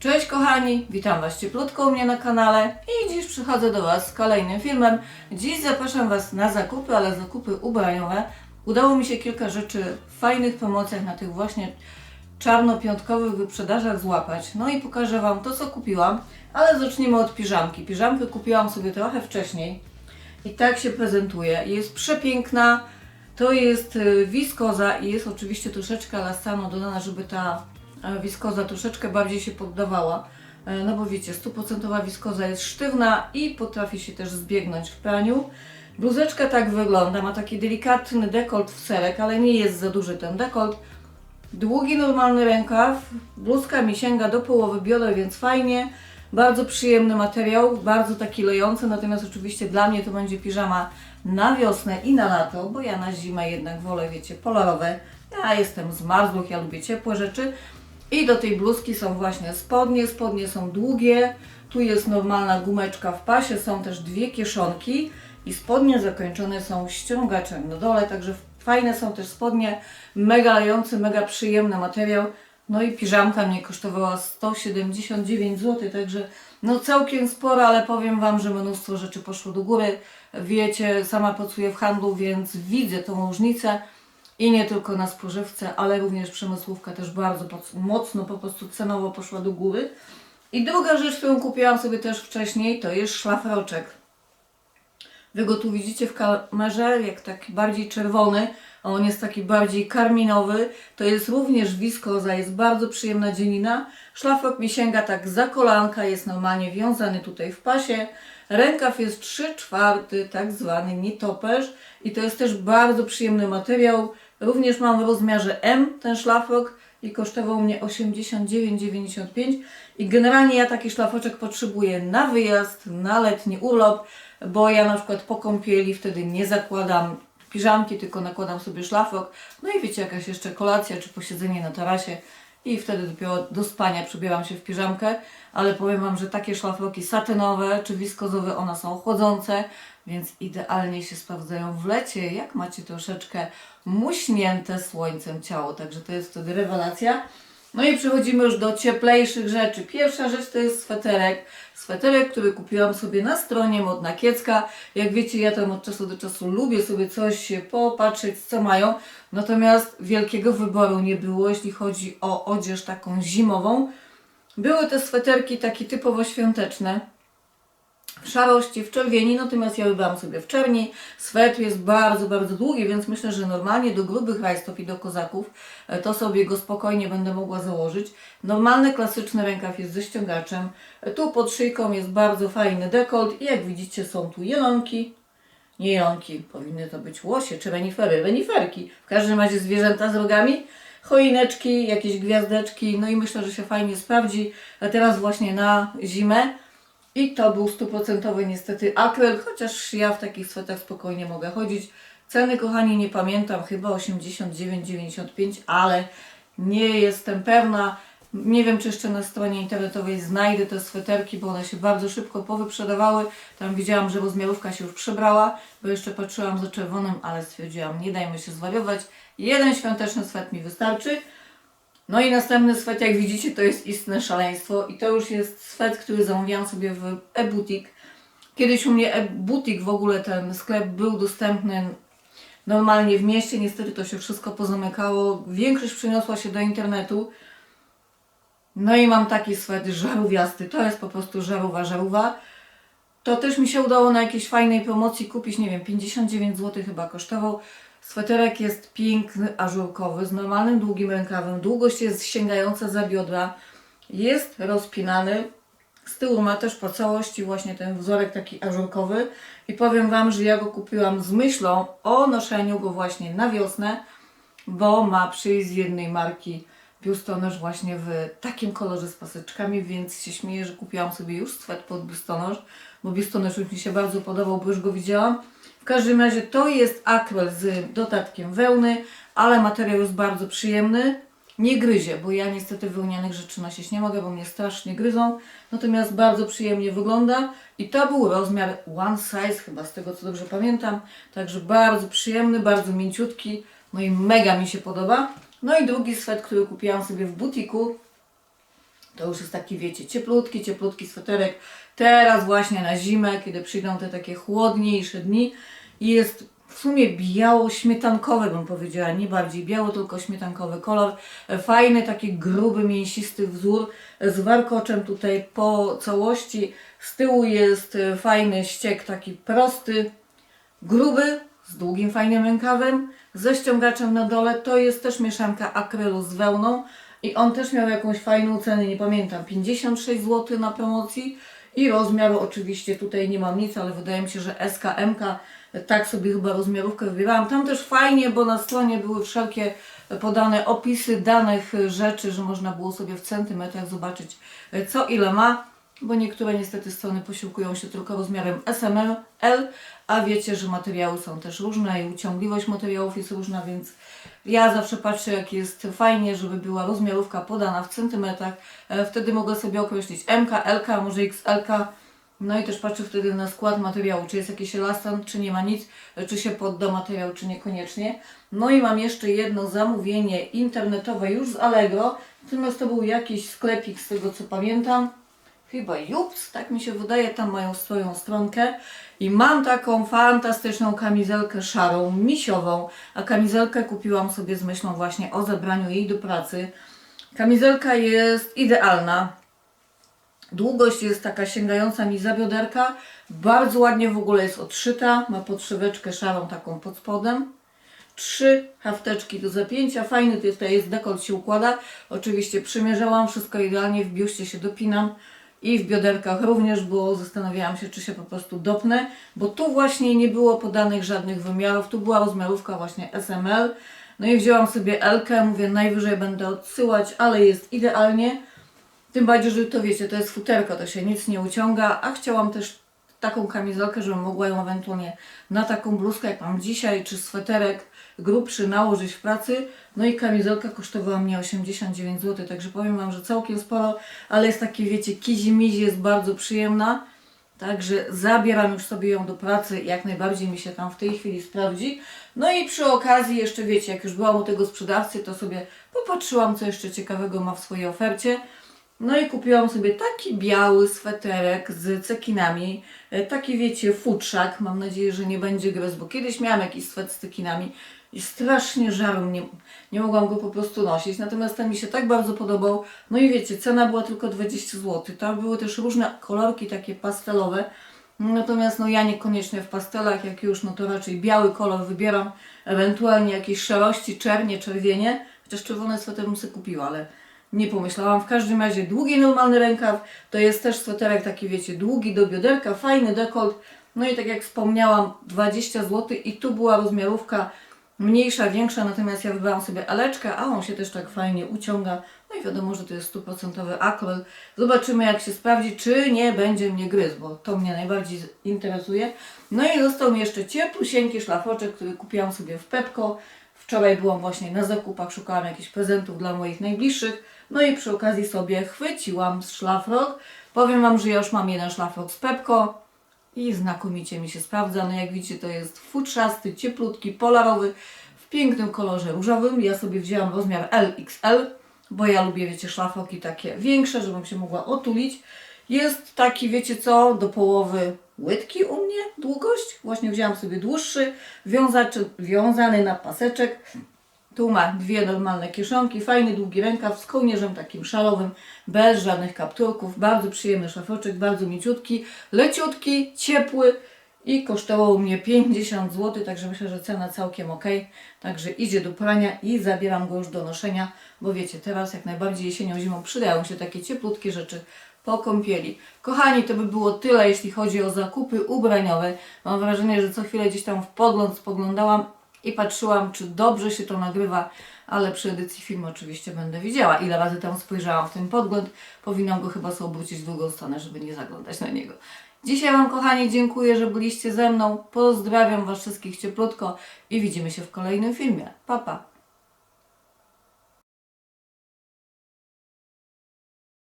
Cześć kochani, witam Was cieplutko u mnie na kanale i dziś przychodzę do Was z kolejnym filmem. Dziś zapraszam Was na zakupy, ale zakupy ubraniowe. Udało mi się kilka rzeczy w fajnych promocjach na tych właśnie czarnopiątkowych wyprzedażach złapać. No i pokażę Wam to, co kupiłam, ale zacznijmy od piżamki. Piżamkę kupiłam sobie trochę wcześniej i tak się prezentuje. Jest przepiękna, to jest y, wiskoza i jest oczywiście troszeczkę elastano dodana, żeby ta wiskoza troszeczkę bardziej się poddawała. E, No bo wiecie, stuprocentowa wiskoza jest sztywna i potrafi się też zbiegnąć w praniu. Bluzeczka tak wygląda, ma taki delikatny dekolt w serek, ale nie jest za duży ten dekolt. Długi, normalny rękaw, bluzka mi sięga do połowy biodra, więc fajnie. Bardzo przyjemny materiał, bardzo taki lejący, natomiast oczywiście dla mnie to będzie piżama na wiosnę i na lato, bo ja na zimę jednak wolę, wiecie, kolorowe. Ja jestem z marzłych, ja lubię ciepłe rzeczy. I do tej bluzki są właśnie spodnie, spodnie są długie, tu jest normalna gumeczka w pasie, są też dwie kieszonki i spodnie zakończone są ściągaczem na dole, także fajne są też spodnie, mega lejący, mega przyjemny materiał. No i piżamka mnie kosztowała 179 zł, także no całkiem sporo, ale powiem Wam, że mnóstwo rzeczy poszło do góry. Wiecie, sama pracuję w handlu, więc widzę tą różnicę i nie tylko na spożywce, ale również przemysłówka też bardzo mocno po prostu cenowo poszła do góry. I druga rzecz, którą kupiłam sobie też wcześniej, to jest szlafroczek. Wy go tu widzicie w kamerze, jak taki bardziej czerwony, a on jest taki bardziej karminowy. To jest również wiskoza, jest bardzo przyjemna dzielina. Szlafrok mi sięga tak za kolanka, jest normalnie wiązany tutaj w pasie. Rękaw jest 3 czwarty, tak zwany nietoperz i to jest też bardzo przyjemny materiał. Również mam w rozmiarze M ten szlafrok i kosztował mnie 89,95 i generalnie ja taki szlafroczek potrzebuję na wyjazd, na letni urlop, bo ja na przykład po kąpieli wtedy nie zakładam piżamki, tylko nakładam sobie szlafrok. No i wiecie, jakaś jeszcze kolacja czy posiedzenie na tarasie i wtedy dopiero do spania przebieram się w piżamkę, ale powiem Wam, że takie szlafroki satynowe czy wiskozowe, one są chłodzące, więc idealnie się sprawdzają w lecie, jak macie troszeczkę muśnięte słońcem ciało, także to jest wtedy rewelacja. No i przechodzimy już do cieplejszych rzeczy. Pierwsza rzecz to jest sweterek. Sweterek, który kupiłam sobie na stronie Modna Kiecka. Jak wiecie, ja tam od czasu do czasu lubię sobie coś popatrzeć, co mają. Natomiast wielkiego wyboru nie było, jeśli chodzi o odzież taką zimową. Były te sweterki takie typowo świąteczne w szarości, w czerwieni, natomiast ja wybrałam sobie w czerni. Swetr jest bardzo, bardzo długi, więc myślę, że normalnie do grubych rajstop i do kozaków e, to sobie go spokojnie będę mogła założyć. Normalny, klasyczny rękaw jest ze ściągaczem. E, Tu pod szyjką jest bardzo fajny dekolt i jak widzicie są tu jelonki. Nie jelonki, powinny to być łosie czy renifery, reniferki. W każdym razie zwierzęta z rogami. Choineczki, jakieś gwiazdeczki, no i myślę, że się fajnie sprawdzi. Teraz właśnie na zimę. I to był stuprocentowy niestety akryl, chociaż ja w takich swetach spokojnie mogę chodzić. Ceny, kochani, nie pamiętam, chyba 89,95, ale nie jestem pewna. Nie wiem, czy jeszcze na stronie internetowej znajdę te sweterki, bo one się bardzo szybko powyprzedawały. Tam widziałam, że rozmiarówka się już przebrała, bo jeszcze patrzyłam za czerwonym, ale stwierdziłam, nie dajmy się zwariować. Jeden świąteczny swet mi wystarczy. No i następny swet, jak widzicie, to jest istne szaleństwo i to już jest swet, który zamówiłam sobie w e-boutique. Kiedyś u mnie e-boutique w ogóle ten sklep był dostępny normalnie w mieście, niestety to się wszystko pozamykało. Większość przeniosła się do internetu. No i mam taki swet żarówiasty, to jest po prostu żarówa, żarówa. To też mi się udało na jakiejś fajnej promocji kupić, nie wiem, 59 zł chyba kosztował. Sweterek jest piękny, ażurkowy, z normalnym długim rękawem. Długość jest sięgająca za biodra. Jest rozpinany. Z tyłu ma też po całości właśnie ten wzorek taki ażurkowy. I powiem Wam, że ja go kupiłam z myślą o noszeniu go właśnie na wiosnę, bo ma przyjść z jednej marki biustonosz właśnie w takim kolorze z paseczkami, więc się śmieję, że kupiłam sobie już swet pod biustonosz, bo biustonosz już mi się bardzo podobał, bo już go widziałam. W każdym razie to jest akryl z dodatkiem wełny, ale materiał jest bardzo przyjemny. Nie gryzie, bo ja niestety wełnianych rzeczy nosić nie mogę, bo mnie strasznie gryzą. Natomiast bardzo przyjemnie wygląda i to był rozmiar one size, chyba z tego co dobrze pamiętam. Także bardzo przyjemny, bardzo mięciutki, no i mega mi się podoba. No i drugi swet, który kupiłam sobie w butiku, To już jest taki, wiecie, cieplutki, cieplutki sweterek. Teraz właśnie na zimę, kiedy przyjdą te takie chłodniejsze dni jest w sumie biało-śmietankowy bym powiedziała, nie bardziej biało, tylko śmietankowy kolor. Fajny, taki gruby, mięsisty wzór z warkoczem tutaj po całości. Z tyłu jest e, fajny ściek, taki prosty, gruby, z długim, fajnym rękawem, ze ściągaczem na dole. To jest też mieszanka akrylu z wełną i on też miał jakąś fajną cenę, nie pamiętam, 56 zł na promocji i rozmiaru oczywiście tutaj nie mam nic, ale wydaje mi się, że SKMK, tak sobie chyba rozmiarówkę wybierałam. Tam też fajnie, bo na stronie były wszelkie podane opisy danych rzeczy, że można było sobie w centymetrach zobaczyć co ile ma bo niektóre niestety strony posiłkują się tylko rozmiarem SML, L, a wiecie, że materiały są też różne i uciągliwość materiałów jest różna, więc ja zawsze patrzę, jak jest fajnie, żeby była rozmiarówka podana w centymetrach. E, Wtedy mogę sobie określić MK, LK, może XLK. No i też patrzę wtedy na skład materiału, czy jest jakiś elastan, czy nie ma nic, e, czy się podda materiał, czy niekoniecznie. No i mam jeszcze jedno zamówienie internetowe już z Allegro, natomiast to był jakiś sklepik z tego co pamiętam chyba Jups, tak mi się wydaje, tam mają swoją stronkę i mam taką fantastyczną kamizelkę szarą, misiową, a kamizelkę kupiłam sobie z myślą właśnie o zabraniu jej do pracy. Kamizelka jest idealna. Długość jest taka sięgająca mi za bioderka. Bardzo ładnie w ogóle jest odszyta. Ma podszyweczkę szarą taką pod spodem. Trzy hafteczki do zapięcia. Fajny to jest, to jest dekolt się układa. Oczywiście przymierzałam, wszystko idealnie, w biuście się dopinam i w bioderkach również było. Zastanawiałam się, czy się po prostu dopnę, bo tu właśnie nie było podanych żadnych wymiarów. Tu była rozmiarówka właśnie SML. No i wzięłam sobie L, mówię najwyżej będę odsyłać, ale jest idealnie. Tym bardziej, że to wiecie, to jest futerko, to się nic nie uciąga, a chciałam też taką kamizelkę, żebym mogła ją ewentualnie na taką bluzkę, jak mam dzisiaj, czy sweterek grubszy nałożyć w pracy. No i kamizelka kosztowała mnie 89 zł, także powiem Wam, że całkiem sporo, ale jest taki, wiecie, kizi-mizi, jest bardzo przyjemna. Także zabieram już sobie ją do pracy, jak najbardziej mi się tam w tej chwili sprawdzi. No i przy okazji jeszcze wiecie, jak już byłam u tego sprzedawcy, to sobie popatrzyłam, co jeszcze ciekawego ma w swojej ofercie. No i kupiłam sobie taki biały sweterek z cekinami, e, taki wiecie, futrzak, mam nadzieję, że nie będzie gryz, bo kiedyś miałam jakiś swet z cekinami i strasznie żarł mnie, nie mogłam go po prostu nosić, natomiast ten mi się tak bardzo podobał, no i wiecie, cena była tylko 20 zł, tam były też różne kolorki takie pastelowe, natomiast no ja niekoniecznie w pastelach, jak już, no to raczej biały kolor wybieram, ewentualnie jakieś szarości, czernie, czerwienie, chociaż czerwony sweter bym sobie kupiła, ale nie pomyślałam. W każdym razie długi, normalny rękaw. To jest też sweterek taki, wiecie, długi do bioderka, fajny dekolt. No i tak jak wspomniałam, 20 zł i tu była rozmiarówka mniejsza, większa, natomiast ja wybrałam sobie aleczkę, a on się też tak fajnie uciąga. No i wiadomo, że to jest stuprocentowy akryl. Zobaczymy jak się sprawdzi, czy nie będzie mnie gryz, bo to mnie najbardziej interesuje. No i został mi jeszcze cieplusieńki szlafoczek, który kupiłam sobie w Pepko. Wczoraj byłam właśnie na zakupach, szukałam jakichś prezentów dla moich najbliższych. No i przy okazji sobie chwyciłam szlafrok. Powiem Wam, że ja już mam jeden szlafrok z Pepko i znakomicie mi się sprawdza. No jak widzicie to jest futrzasty, cieplutki, polarowy w pięknym kolorze różowym. Ja sobie wzięłam rozmiar LXL, bo ja lubię, wiecie, szlafroki takie większe, żebym się mogła otulić. Jest taki, wiecie co, do połowy łydki u mnie długość. Właśnie wzięłam sobie dłuższy, wiązaczy, wiązany na paseczek. Tu ma dwie normalne kieszonki, fajny długi rękaw z kołnierzem takim szalowym, bez żadnych kapturków. Bardzo przyjemny szafoczek, bardzo mięciutki, leciutki, ciepły i kosztował mnie 50 zł, także myślę, że cena całkiem ok. Także idzie do prania i zabieram go już do noszenia, bo wiecie, teraz jak najbardziej jesienią, zimą przydają się takie cieplutkie rzeczy po kąpieli. Kochani, to by było tyle, jeśli chodzi o zakupy ubraniowe. Mam wrażenie, że co chwilę gdzieś tam w podgląd spoglądałam i patrzyłam, czy dobrze się to nagrywa, ale przy edycji filmu oczywiście będę widziała, ile razy tam spojrzałam w ten podgląd. Powinnam go chyba sobie obrócić w drugą stronę, żeby nie zaglądać na niego. Dzisiaj Wam, kochani, dziękuję, że byliście ze mną. Pozdrawiam Was wszystkich cieplutko i widzimy się w kolejnym filmie. Pa, pa!